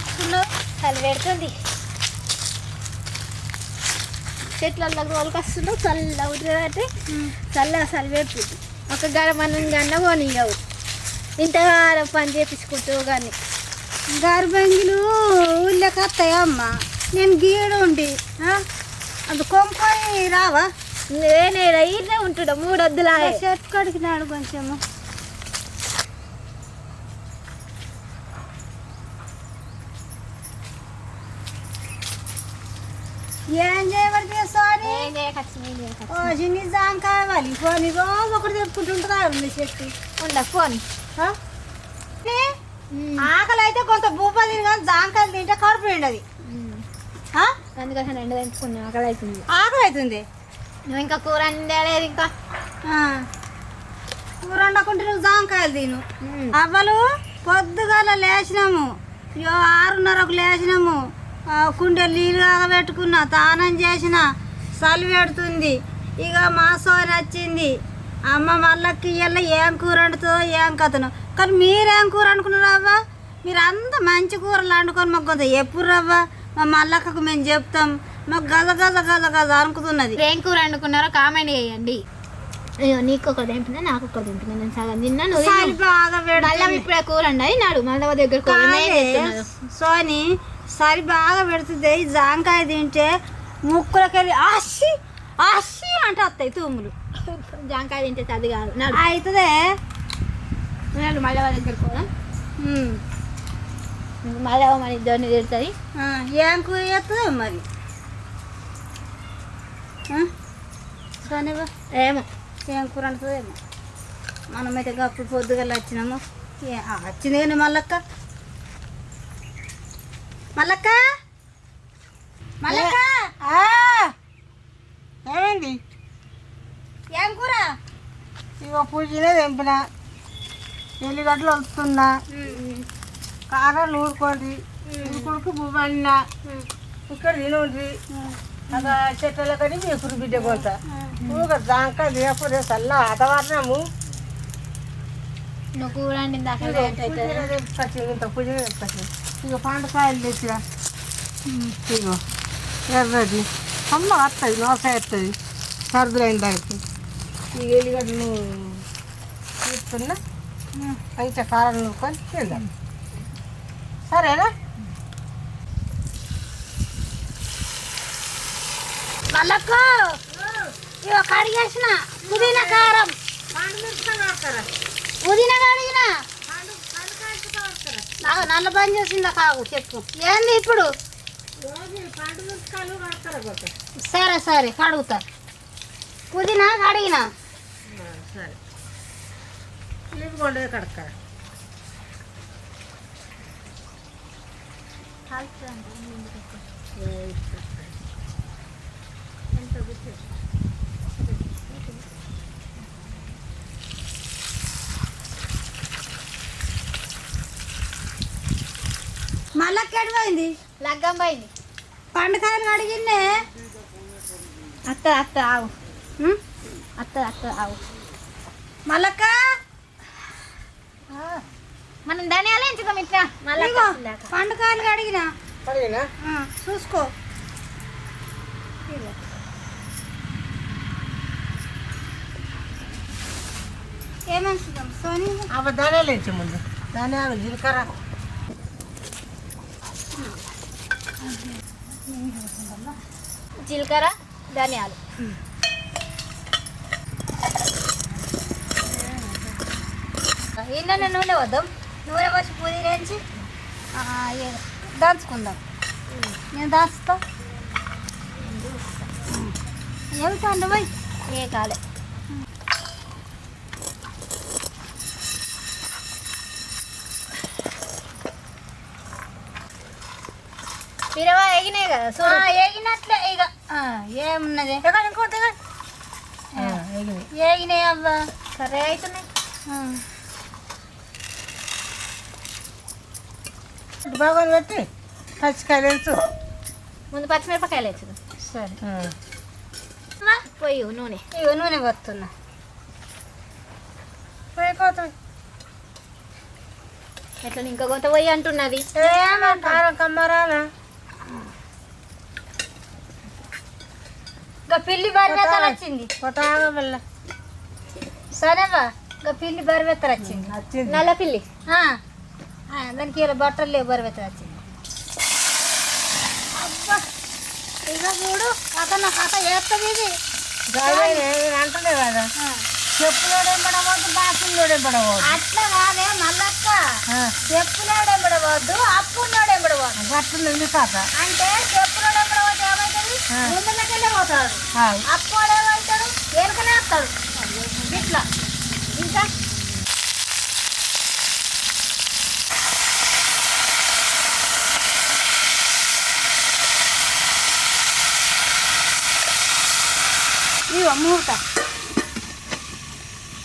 కప్పుకున్నావు చలి పెడుతుంది. చెట్లలో రోజులకు వస్తున్నావు చల్ల అవుతుంది అంటే చల్లగా చలి పెడుతుంది ఒక గడ మనం కన్నా పోనీయవు. ఇంతగానో పని చేపించుకుంటూ కానీ గర్భంగిలు ఊళ్ళోకి వస్తాయా అమ్మ? నేను గీడు ఉండి? అది కొనుక్కొని రావా? నేనే ఇదే ఉంటుడా మూడు వద్దులా చెట్టు కడిగినాడు కొంచెము. ఏం చేయబడితే సారీ? ఓ చిన్ని జాం కావాలి. పోనీ రోజు ఒకటి తెప్పుకుంటుంటుందా? ఉంది చెట్టు ఉండ ఫోన్? ఆకలి అయితే కొంత భూప తిని కానీ జాంకాయలు తింటే కడుపు నిండది. ఆ? అందుకోసం ఎండ తెంచుకున్నా అక్కడ అవుతుంది ఆకలి అవుతుంది నువ్వు ఇంకా కూర అందేలేదు ఇంకా. కూర వండకుంటే నువ్వు జాంకాయలు తిను. అవ్వలు పొద్దుగాల లేచినాము. యో ఆరున్నరకు లేచినాము. ఆ, కుండే నీళ్ళు కాగబెట్టుకున్నా తానం చేసిన చలి పెడుతుంది. ఇక మా సోని వచ్చింది అమ్మ మళ్ళకి ఇయ్యాల ఏం కూర వండుతుందో ఏం కథను. కానీ మీరేం కూర వండుకున్నారు అవ్వ? మీరు అంత మంచి కూరలు వండుకొని మాకు కొంత ఎప్పుడు రవ్వ మా మల్లక్కకు మేము చెప్తాం. మాకు గజ గజ గజ గజ అనుకుతున్నది. ఏం కూర వండుకున్నారో కామెంట్ చేయండి. అయ్యో నీకు ఒక తింటున్నా నాకు ఒక తింటున్నా నేను సగం తిన్నా నువ్వు చలి తిను. బాగా మళ్ళా ఇప్పుడే కూర అండి నాడు మళ్ళీ దగ్గర? సోని సరి బాగా పెడుతుంది. ఈ జాంకాయ తింటే ముక్కులకెళ్ళి ఆసి ఆసి అంటే వస్తాయి తూములు. జాంకాయ తింటే అది కాదు. అవుతుందే మళ్ళీ వాళ్ళ దగ్గర ఉమ్. మళ్ళీ మన ఇద్దరిని తిడుతుంది ఏం కూర చేస్తుందో మరి? సోనివా ఏమో. ఏం కూర అంటుందేమో మనమైతే అప్పుడు పొద్దుగల వచ్చినాము. వచ్చింది కానీ మల్లక్క మల్లక్క? మల్లక్క? ఏమైంది? ఏం కూర? ఇక పూజనే తెంపిన ఎల్లిగడ్డలు వస్తున్నా కారాలు ఊరుకోండి ఊరుకొడుకు బువ్వన్న ఇక్కడ తినండి అలా చెట్ల కడి మీకు బిడ్డ కొంత ఊగ దాకా లేకపోతే చల్ల వాతావరణము నువ్వు కూర ఇగో తెంపుకొచ్చి ఇంత పూజనే తెంపుకొచ్చి ఇక పండుకాయలు తెచ్చిరా. ఇగో ఎర్రది. అమ్మ వస్తుంది నోస వస్తుంది సర్దులైన దానికి. ఈ ఎల్లిగడ్డలు తీసుకున్నా అయితే కారం నూరుకొని తిందాం. సరేనా? మల్లక్క! ఇవ కడిగేసిన. పుదీనా కారం. పుదీనా కడిగిన నాకు నల్ల బంద్ చేసిందా కాగు చెప్పు. ఏంది ఇప్పుడు? సరే సరే కడుగుతా. పుదీనా కడిగిన? సరే ఇవ్వండి కడక మల్లక్క ఎడిపోయింది లగ్గం పోయింది. పండుకాయలు కడిగిందే అత్త అత్త ఆవు? అత్త అత్త ఆవు మల్లక్క? మనం ధనియాలు ఎంచుకోం ఇట్లా మళ్ళీ పండుకాయలు ఆ, చూసుకో. ఏమనుకుంటాం సోనీ? అవి ధనియాలు వేసే ముందు. ధనియాలు జీలకర్ర. జీలకర్ర ధనియాలు. ఏంటన్నా నూనె వద్దాం? నూనె వచ్చి పుదీనేసి దంచుకుందాం. నేను దాస్తా. ఏమిటండి పోయి? ఏ కాలే. ఎగినాయి కదా చూడు ఏగినట్లే ఇక ఏమున్నది? ఇంకోటి ఏగినాయి. అవ్వా? కర్రీ అవుతున్నాయి బాగా పెట్టి పచ్చికాయలు వేసు ముందు పచ్చిమిరపకాయలు వేసుడు సరే. పోయి నూనె. ఇగో నూనె వస్తున్నా పోయిపోతాయి ఎట్లా ఇంకా కొంత పోయి అంటున్నది? ఏమంట కారం ఇంకా పిల్లి బరివేతలు వచ్చింది. సరేవా ఇంకా పిల్లి బరివేతలు వచ్చింది. నల్ల పిల్లి. దానికి ఇలా బట్టలు లేవు బరివేతలు వచ్చింది. అబ్బా ఇక చూడు కథ నా కథ చేస్తుంది ఇది. అంటలే కదా. చెప్పులోడేంబడవద్దు బాసులోడేంబడవద్దు అట్లా కాదే మల్లక్క. చెప్పులోడెంబడవద్దు అప్పున్నోడెంబడవద్దు గట్టుంది తాత అంటే ముందుకెళ్ళే పోతాడు. అప్పుడు ఏమవుతాడు వెనుకనే వస్తాడు ఇట్లా. ఇంకా? ఇవో మూట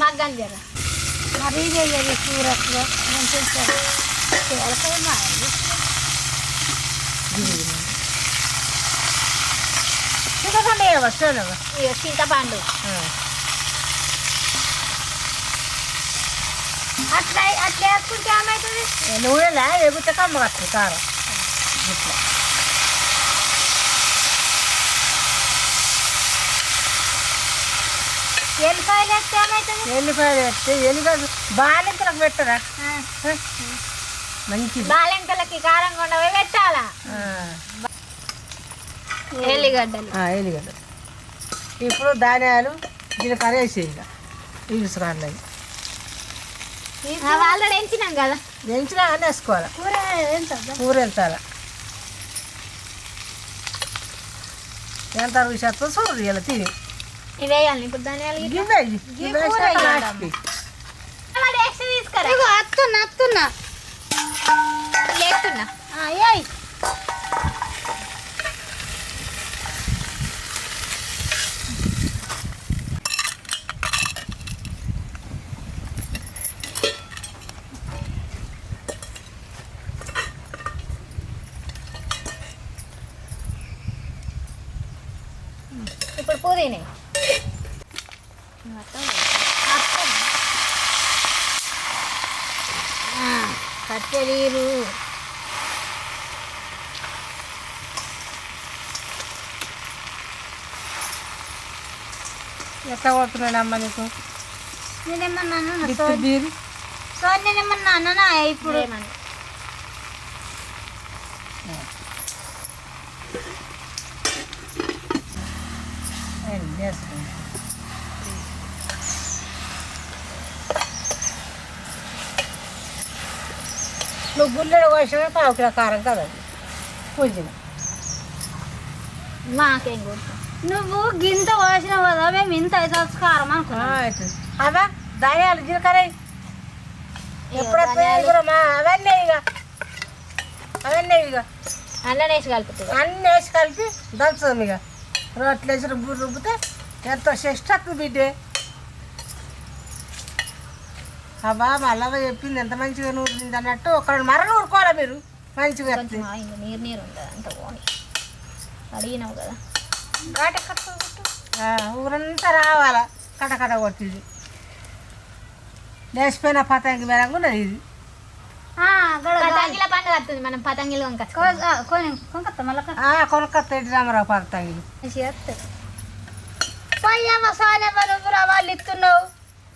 మగ్గం జర మరీ చెయ్యాలి సూరత్లో నేను చేస్తాను తేలకాయ మాది చింతపండు వస్తాను చింతపండు. అట్లా అట్లా వేసుకుంటే ఏమవుతుంది నూనెలా? ఎగుతే కమ్మ కట్టు కారం. ఇట్లా. ఎల్లిపాయలు వేస్తే ఏమవుతుంది ఎల్లిపాయలు పెట్టి ఎల్లిపాయలు బాలింతలకు పెట్టరా? మంచిది. బాలెంకలకి కారం కొండ పోయి పెట్టాలా ఎల్లిగడ్డలు ఇప్పుడు ధాన్యాలు జీలకర్ర వేసి ఇక. ఇసుకాడలు ఆల్రెడీ ఎంచినాం కదా. వేసుకోవాలి? కూర ఎంత కూర చూడు ఇలా తిని. ఇప్పుడు ధనియాలు అత్తున్నా అత్తున్నా. లేస్తున్నా ఏయ్ ఇప్పుడు పుదీనే కట్టెలీరు ఎట్లా కొడుతున్నాడమ్మా నీకు నేనేమన్నాను బిత్తు బీరు సో నేనేమన్నా అన్నానా ఇప్పుడు వేసుకోండి. నువ్వు గుల్లెడు కోసిన పావు కిలో కారం కదా? పూజిన. మాకేం గుర్తు? నువ్వు గింత పోసిన కదా మేము ఇంత అయితే కారం అనుకున్నాం. అవా ధనియాలు జీలకర్ర ఎయ్. ఎప్పుడు వస్తాయి కూడా మా? అవన్నీ ఇక. అవన్నీ ఇక. అన్నం వేసి కలుపుతుంది అన్నీ వేసి కలిపి దంచుదాం ఇక. రోట్లు వేసి రుబ్బు రుబ్బితే ఎంతో వస్తుంది బిడ్డే అబ్బా మళ్ళా చెప్పింది ఎంత మంచిగా నూరింది అన్నట్టు ఒక మర నూరుకోవాలి మీరు? మంచిగా నీరు నీరు ఉంటుంది అంత పోని. అడిగినావు కదా. ఊరంతా రావాలా. కటకట కొట్టింది. లేచిపోయిన పతంగి మేరంగా ఉన్నది ఇది. పతంగిల పండుగ వస్తుంది మనం పతంగిలు వంక కొంకత్త మళ్ళీ ఎడ్డి రామరావు పతంగిలు. పోయామా సానే నువ్వు వాళ్ళు ఇస్తున్నావు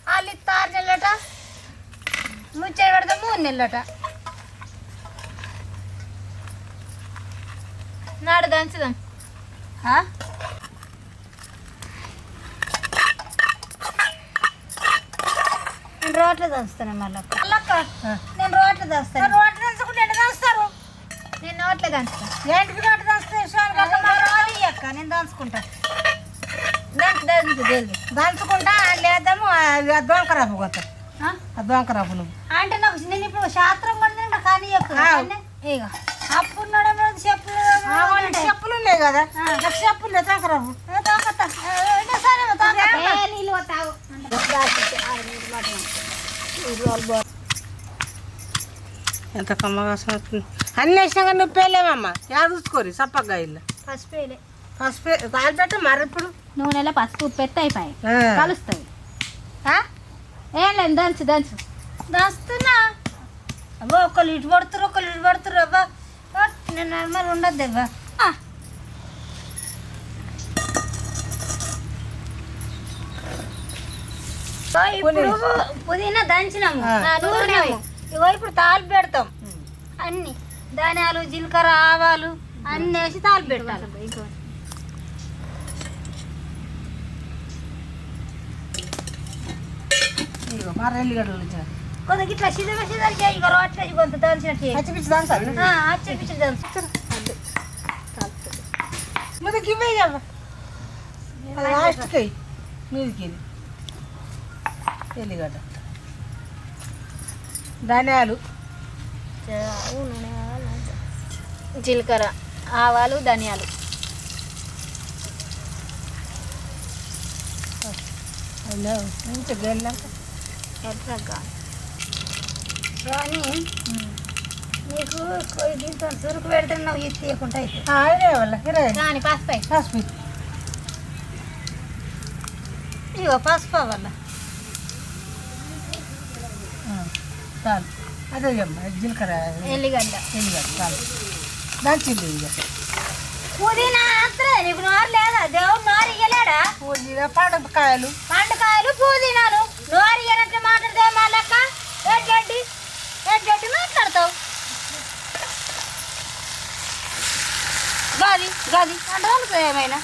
వాళ్ళు ఇస్తా ఆరు నెలలట ముచ్చట పెడితే మూడు నెలలట. నాడు దంచుదాం ఆ? నేను రోట్లు దంచుతాను మళ్ళీ. నేను రోట్లు దంచుతాను రోడ్డు దంచుకుంటే ఎట్లా దంచుతారు నేను నోట్లే దంచుతా. ఏంటికి రోడ్డు దంచుతాయి అక్క నేను దంచుకుంటా. దంచు దంచు జల్ది దంచుకుంటా లేద్దాము దొంకరాపు కొత్త దొంకరాపు నువ్వు అంటే నాకు నేను ఇప్పుడు శాస్త్రం కూడా కానీ. ఇక అప్పుడు నడమ చెప్పులు చెప్పులు ఉన్నాయి కదా. చెప్పులు దొంకరాపు ఏ, సరే నీళ్ళు తాగు ఎంత కమ్మగా వస్తుంది అన్ని వేసినా కానీ నువ్వు పేలేమమ్మా యాద చూసుకోరి? సప్పగా ఇల్లు. పసుపు వేలే పసుపు మరి ఇప్పుడు? నూనెలో పసుపు ఉప్పు ఎత్తి అయిపోయి. ఆ? ఏం లేదు దంచు దంచు. దంచుతున్నా. అబ్బో ఒకళ్ళు ఇటు పడుతురు ఒకళ్ళు ఇటు పడుతురు అబ్బా. పట్, నేను నార్మల్ ఉండద్దు అబ్బా. ఇప్పుడు పుదీనా దంచినాము. నూరినాము. ఇగో ఇప్పుడు తాలిపు పెడతాం. అన్ని ధనియాలు జీలకర్ర ఆవాలు అన్ని వేసి తాలిపు పెట్టాలి కొంత ఇట్లా సిద్ధ సిద్ధం చేయి ఇక రోట్లో కొంత దంచినట్టు దాంచాలి. దంచు. ముందుకి ఇవ్వ. లాస్ట్కి. ఎల్లిగడ్డ. ధనియాలు. జీలకర్ర ఆవాలు ధనియాలు. మంచిగా గెల్లాక కానీ నీకు దీంతో సురుకు పెడుతున్నావు ఇది తీయకుండా పసుపై. పసుపు. ఇగో పసుపు వల్ల చాలు అదే అమ్మ జీలకర్ర ఎల్లిగడ్డ. ఎల్లిగడ్డ చాలు దంచింది ఇక పుదీనా అత్తలే నీకు నోరు లేదా? దేవుడు నోరు ఇయ్యలేడా? పూజ పడకాయలు పండుకాయలు పుదీనాలు. నోరు ఇయ్యనట్లు మాట్లాడితే మా లెక్క గడ్డి మాట్లాడతావు? గది గది అంటే ఏమైనా?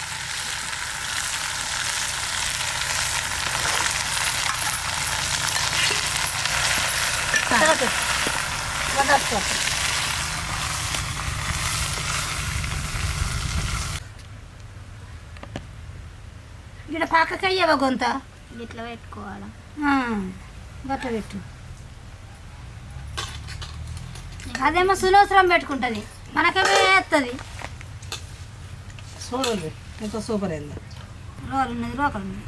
ఇక్కడ పక్కకి అయ్యావా గొంత? ఇట్లా పెట్టుకోవాలా? గట్ల పెట్టు. అదేమో సునవసరం పెట్టుకుంటుంది. మనకేమో వేస్తుంది చూడండి ఎంత సూపర్ అయింది. రోలు ఉన్నది రోకలు ఉన్నది.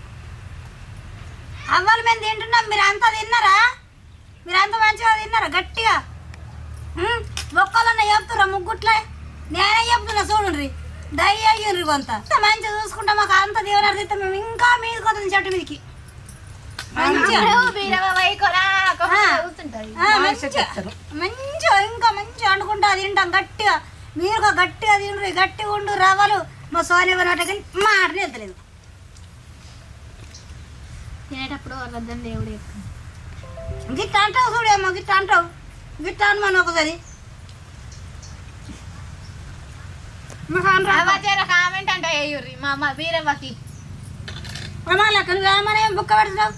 అవ్వాలి మేము తింటున్నాం మీరు అంతా తిన్నారా మీరు అంత మంచిగా తిన్నారా గట్టిగా. ఉం? బొక్కలన్న చెప్తురా ముగ్గుట్లే? నేనే చెప్తున్నా చూడండి. అయ్యిండ్రి కొంత. మంచిగా చూసుకుంటా మాకు అంత దీవెన మేము ఇంకా మీదకి వస్తుంది చెట్టు మీదకి. మంచిగా. ఇంకా మంచిగా వండుకుంటా తింటాం గట్టిగా. మీరు గట్టిగా తిండ్రు గట్టిగా ఉండు రవ్వలు. మా సోనియా కానీ మాటనే వెళ్తలేదు. తినేటప్పుడు వరదం దేవుడు ఎక్కువ గిట్ట అంటావు చూడేమో గిట్ట అంటావు. గిట్ట అనుమానం ఒకసారి. కామెంట్ అంటే వేయుర్రి మా అమ్మ నువ్వు బుక్క పెడుతున్నావు.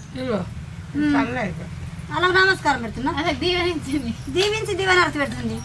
అలా నమస్కారం పెడుతున్నా అదే దీవెనించింది. దీవించి దీవెనార్తి పెడుతుంది.